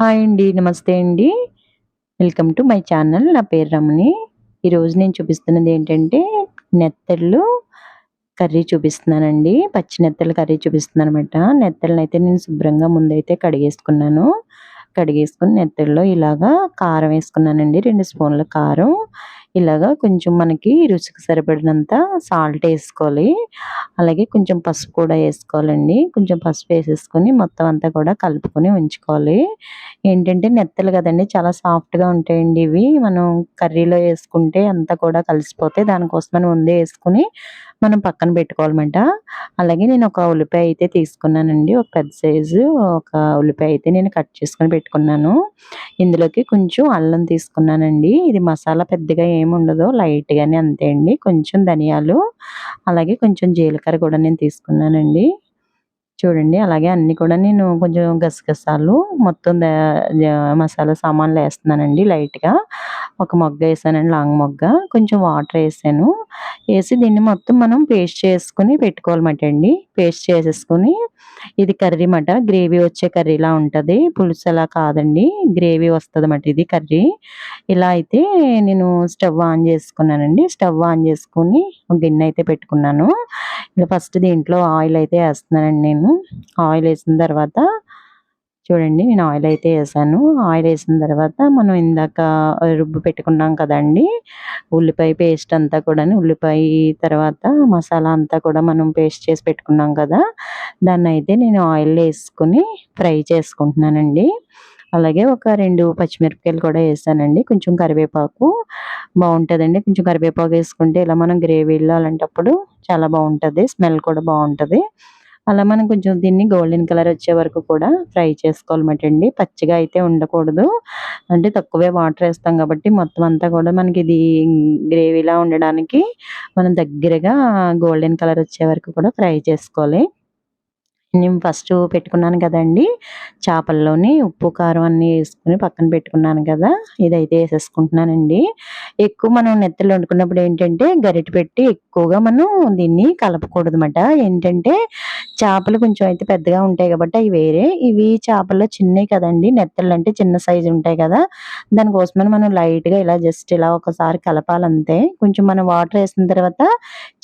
Hi అండి. నమస్తే అండి. Welcome to my channel. నా పేరు రమణి. ఈరోజు నేను చూపిస్తున్నది ఏంటంటే నెత్తళ్ళు కర్రీ చూపిస్తున్నానండి. పచ్చి నెత్తలు కర్రీ చూపిస్తున్నాననమాట. అయితే నేను శుభ్రంగా ముందైతే కడిగేసుకున్నాను. కడిగేసుకుని నెత్తళ్ళలో ఇలాగా కారం వేసుకున్నానండి. రెండు స్పూన్ల కారం. ఇలాగా కొంచెం మనకి రుచికి సరిపడినంత సాల్ట్ వేసుకోవాలి. అలాగే కొంచెం పసుపు కూడా వేసుకోవాలండి. కొంచెం పసుపు వేసేసుకొని మొత్తం అంతా కూడా కలుపుకొని ఉంచుకోవాలి. ఏంటంటే నెత్తలు కదండి చాలా సాఫ్ట్‌గా ఉంటాయండి ఇవి. మనం కర్రీలో వేసుకుంటే అంతా కూడా కలిసిపోతాయి. దానికోసమని ముందే వేసుకుని మనం పక్కన పెట్టుకోవాలన్నమాట. అలాగే నేను ఒక ఉల్లిపాయ అయితే తీసుకున్నానండి. ఒక పెద్ద సైజు ఒక ఉల్లిపాయ అయితే నేను కట్ చేసుకొని పెట్టుకున్నాను. ఇందులోకి కొంచెం అల్లం తీసుకున్నానండి. ఇది మసాలా పెద్దగా ఏమి ఉండదు. లైట్‌గానే అంతే అండి. కొంచెం ధనియాలు, అలాగే కొంచెం జీలకర్ర కూడా నేను తీసుకున్నానండి. చూడండి అలాగే అన్నీ కూడా నేను కొంచెం గసగసాలు మొత్తం ద మసాలా సామాన్లు వేస్తున్నానండి లైట్‌గా. ఒక మొగ్గ వేసానండి లాంగ్ మొగ్గ. కొంచెం వాటర్ వేసాను. వేసి దీన్ని మొత్తం మనం పేస్ట్ చేసుకుని పెట్టుకోవాలన్నమాట అండి. పేస్ట్ చేసేసుకొని ఇది కర్రీ మాట. గ్రేవీ వచ్చే కర్రీలా ఉంటుంది పులుసు అలా కాదండి. గ్రేవీ వస్తదన్నమాట ఇది కర్రీ. ఇలా అయితే నేను స్టవ్ ఆన్ చేసుకున్నానండి. స్టవ్ ఆన్ చేసుకుని గిన్నె అయితే పెట్టుకున్నాను. ఇంకా ఫస్ట్ దీంట్లో ఆయిల్ అయితే వేస్తున్నానండి నేను. ఆయిల్ వేసిన తర్వాత చూడండి నేను ఆయిల్ అయితే వేసాను. ఆయిల్ వేసిన తర్వాత మనం ఇందాక రుబ్బి పెట్టుకున్నాం కదండీ! ఉల్లిపాయ పేస్ట్ అంతా కూడా ఉల్లిపాయ తర్వాత మసాలా అంతా కూడా మనం పేస్ట్ చేసి పెట్టుకున్నాం కదా! దాన్ని అయితే నేను ఆయిల్ వేసుకొని ఫ్రై చేసుకుంటున్నానండి. అలాగే ఒక రెండు పచ్చిమిరపకాయలు కూడా వేసానండి. కొంచెం కరివేపాకు బాగుంటుందండి కొంచెం కరివేపాకు వేసుకుంటే ఇలా మనం గ్రేవీ అలాంటప్పుడు చాలా బాగుంటుంది స్మెల్ కూడా బాగుంటుంది అలా మనం కొంచెం దీన్ని గోల్డెన్ కలర్ వచ్చే వరకు కూడా ఫ్రై చేసుకోవాలన్నమాట అండి. పచ్చిగా అయితే ఉండకూడదు. అంటే తక్కువే వాటర్ వేస్తాం కాబట్టి మొత్తం అంతా కూడా మనకి ఇది గ్రేవీలా ఉండడానికి మనం దగ్గరగా గోల్డెన్ కలర్ వచ్చే వరకు కూడా ఫ్రై చేసుకోవాలి. నేను ఫస్ట్ పెట్టుకున్నాను కదండి చేపల్లోని ఉప్పు, కారం అన్నీ వేసుకుని పక్కన పెట్టుకున్నాను కదా! ఇదైతే వేసేసుకుంటున్నానండి. ఎక్కువ మనం నెత్తలు వండుకున్నప్పుడు ఏంటంటే గరిటె పెట్టి ఎక్కువగా మనం దీన్ని కలపకూడదన్నమాట. ఏంటంటే చేపలు కొంచెం అయితే పెద్దగా ఉంటాయి కాబట్టి అవి వేరే. ఇవి చేపల్లో చిన్నవి కదండి నెత్తలు అంటే చిన్న సైజు ఉంటాయి కదా! దానికోసమని మనం లైట్‌గా ఇలా జస్ట్ ఇలా ఒకసారి కలపాలంతే. కొంచెం మనం వాటర్ వేసిన తర్వాత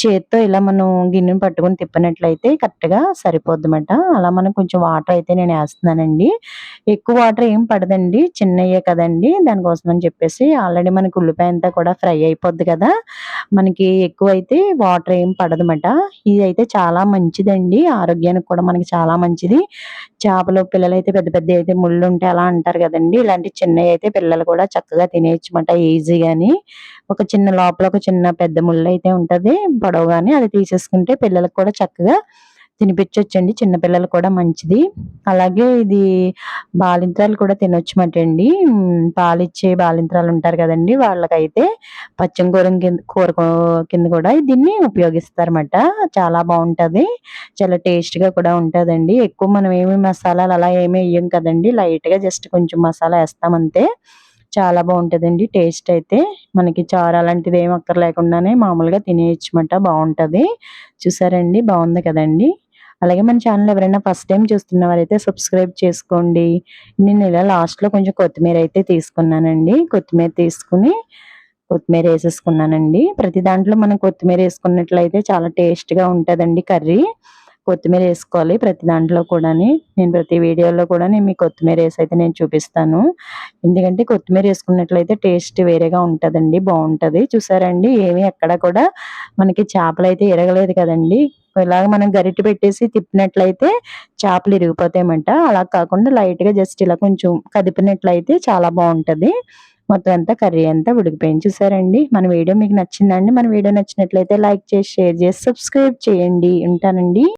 చేత్తో ఇలా మనం గిన్నెను పట్టుకొని తిప్పినట్లయితే కరెక్ట్‌గా అనమాట అలా మనం కొంచెం వాటర్ అయితే నేను వేస్తున్నానండి. ఎక్కువ వాటర్ ఏం పడదండి. చిన్నవే కదండి దానికోసం అని చెప్పేసి ఆల్రెడీ మనకి ఉల్లిపాయ అంతా కూడా ఫ్రై అయిపోద్ది కదా! మనకి ఎక్కువైతే వాటర్ ఏం పడదన్నమాట. అయితే చాలా మంచిదండి. ఆరోగ్యానికి కూడా మనకి చాలా మంచిది. చేపలు పిల్లలైతే పెద్ద పెద్ద అయితే ముళ్ళు ఉంటే అలా అంటారు కదండి ఇలాంటి చిన్నవి అయితే పిల్లలు కూడా చక్కగా తినేయొచ్చన్నమాట ఈజీగాని. ఒక చిన్న లోపల ఒక చిన్న పెద్ద ముళ్ళు అయితే ఉంటుంది ఉంటది పొడవుగానే. అది తీసేసుకుంటే పిల్లలకి కూడా చక్కగా తినిపించవచ్చండి చిన్నపిల్లలు కూడా మంచిది. అలాగే ఇది బాలింత్రాలు కూడా తినొచ్చమటండి పాలిచ్చే బాలింత్రాలు ఉంటారు కదండి వాళ్ళకైతే పచ్చం కూర కింద కూర కింద కూడా దీన్ని ఉపయోగిస్తారన్నమాట. చాలా బాగుంటుంది చాలా టేస్ట్‌గా కూడా ఉంటుందండి ఎక్కువ మనం ఏమి మసాలాలు అలా ఏమి వేయం కదండి లైట్‌గా జస్ట్ కొంచెం మసాలా వేస్తామంతే అంతే. చాలా బాగుంటుందండి టేస్ట్ అయితే. మనకి చారు అలాంటిది ఏమి అక్కర్లేకుండానే మామూలుగా తినేయొచ్చమాట. బాగుంటుంది చూసారండి బాగుంది కదండీ! అలాగే మన ఛానల్ ఎవరైనా ఫస్ట్ టైం చూస్తున్న వారైతే సబ్స్క్రైబ్ చేసుకోండి. నేను ఇలా లాస్ట్‌లో కొంచెం కొత్తిమీర అయితే తీసుకున్నానండి. కొత్తిమీర తీసుకుని కొత్తిమీర వేసేసుకున్నానండి. ప్రతి దాంట్లో మనం కొత్తిమీర వేసుకున్నట్లయితే చాలా టేస్ట్‌గా ఉంటుందండి కర్రీ. కొత్తిమీర వేసుకోవాలి ప్రతి దాంట్లో కూడాని. నేను ప్రతి వీడియోలో కూడా నేను మీకు కొత్తిమీర వేసి అయితే నేను చూపిస్తాను. ఎందుకంటే కొత్తిమీర వేసుకున్నట్లయితే టేస్ట్ వేరేగా ఉంటుందండి బాగుంటుంది చూసారండి ఏమి ఎక్కడ కూడా మనకి చేపలైతే ఎరగలేదు కదండి ఇలాగ మనం గరిటె పెట్టేసి తిప్పినట్లయితే చేపలు ఇరిగిపోతాయన్నమాట. అలా కాకుండా లైట్‌గా జస్ట్ ఇలా కొంచెం కదిపినట్లయితే చాలా బాగుంటుంది మొత్తం అంతా కర్రీ అంతా ఉడికిపోయింది. చూసారండి? మన వీడియో మీకు నచ్చిందండి మన వీడియో నచ్చినట్లయితే లైక్ చేసి, షేర్ చేసి, సబ్స్క్రైబ్ చేయండి. ఉంటానండి.